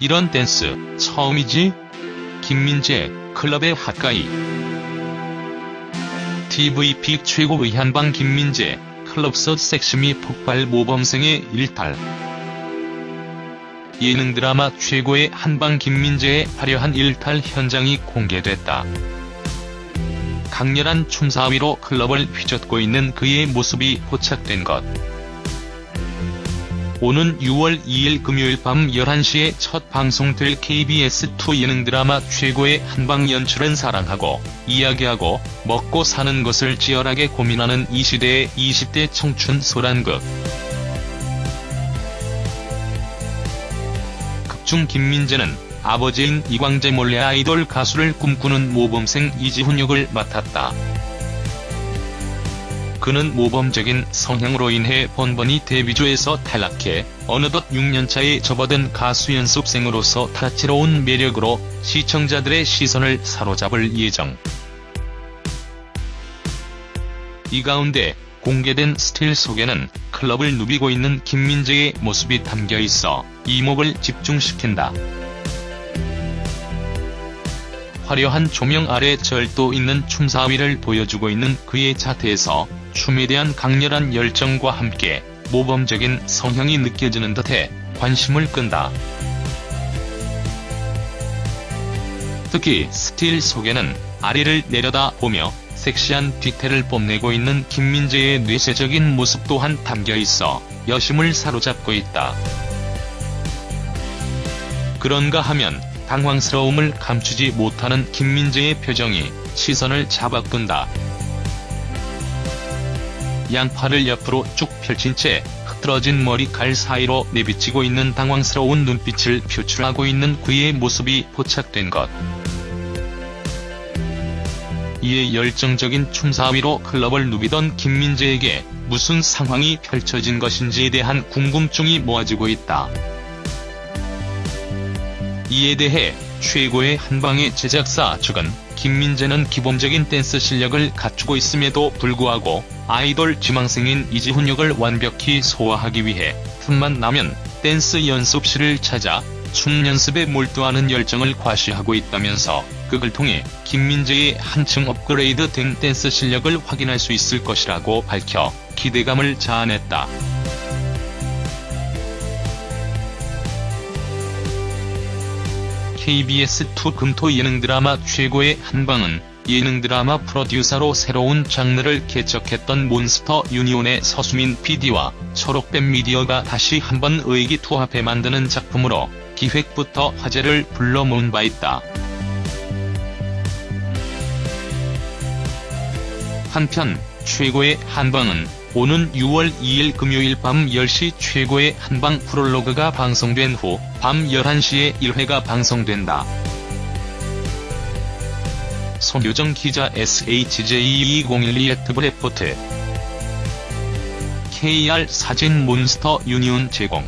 이런 댄스 처음이지? 김민재 클럽의 핫가이 TVP 최고 의 한방 김민재 클럽서 섹시미 폭발 모범생의 일탈 예능 드라마 최고의 한방 김민재의 화려한 일탈 현장이 공개됐다. 강렬한 춤사위로 클럽을 휘젓고 있는 그의 모습이 포착된 것. 오는 6월 2일 금요일 밤 11시에 첫 방송될 KBS2 예능 드라마 최고의 한방 연출은 사랑하고, 이야기하고, 먹고 사는 것을 치열하게 고민하는 이 시대의 20대 청춘 소란극. 극중 김민재는 아버지인 이광재 몰래 아이돌 가수를 꿈꾸는 모범생 이지훈 역을 맡았다. 그는 모범적인 성향으로 인해 번번이 데뷔조에서 탈락해 어느덧 6년차에 접어든 가수 연습생으로서 다채로운 매력으로 시청자들의 시선을 사로잡을 예정. 이 가운데 공개된 스틸 속에는 클럽을 누비고 있는 김민재의 모습이 담겨 있어 이목을 집중시킨다. 화려한 조명 아래 절도 있는 춤사위를 보여주고 있는 그의 자태에서 춤에 대한 강렬한 열정과 함께 모범적인 성향이 느껴지는 듯해 관심을 끈다. 특히 스틸 속에는 아리를 내려다 보며 섹시한 뒤태를 뽐내고 있는 김민재의 뇌세적인 모습 또한 담겨 있어 여심을 사로잡고 있다. 그런가 하면 당황스러움을 감추지 못하는 김민재의 표정이 시선을 잡아끈다. 양팔을 옆으로 쭉 펼친 채 흐트러진 머리칼 사이로 내비치고 있는 당황스러운 눈빛을 표출하고 있는 그의 모습이 포착된 것. 이에 열정적인 춤사위로 클럽을 누비던 김민재에게 무슨 상황이 펼쳐진 것인지에 대한 궁금증이 모아지고 있다. 이에 대해 최고의 한방의 제작사 측은 김민재는 기본적인 댄스 실력을 갖추고 있음에도 불구하고 아이돌 지망생인 이지훈 역을 완벽히 소화하기 위해 틈만 나면 댄스 연습실을 찾아 춤 연습에 몰두하는 열정을 과시하고 있다면서 그걸 통해 김민재의 한층 업그레이드 된 댄스 실력을 확인할 수 있을 것이라고 밝혀 기대감을 자아냈다. KBS2 금토 예능 드라마 최고의 한방은 예능 드라마 프로듀서로 새로운 장르를 개척했던 몬스터 유니온의 서수민 PD와 초록뱀 미디어가 다시 한번 의기투합해 만드는 작품으로 기획부터 화제를 불러 모은 바 있다. 한편 최고의 한방은 오는 6월 2일 금요일 밤 10시 최고의 한방 프롤로그가 방송된 후 밤 11시에 1회가 방송된다. 손효정 기자 SHJ2012 트브 레포트 KR 사진 몬스터 유니온 제공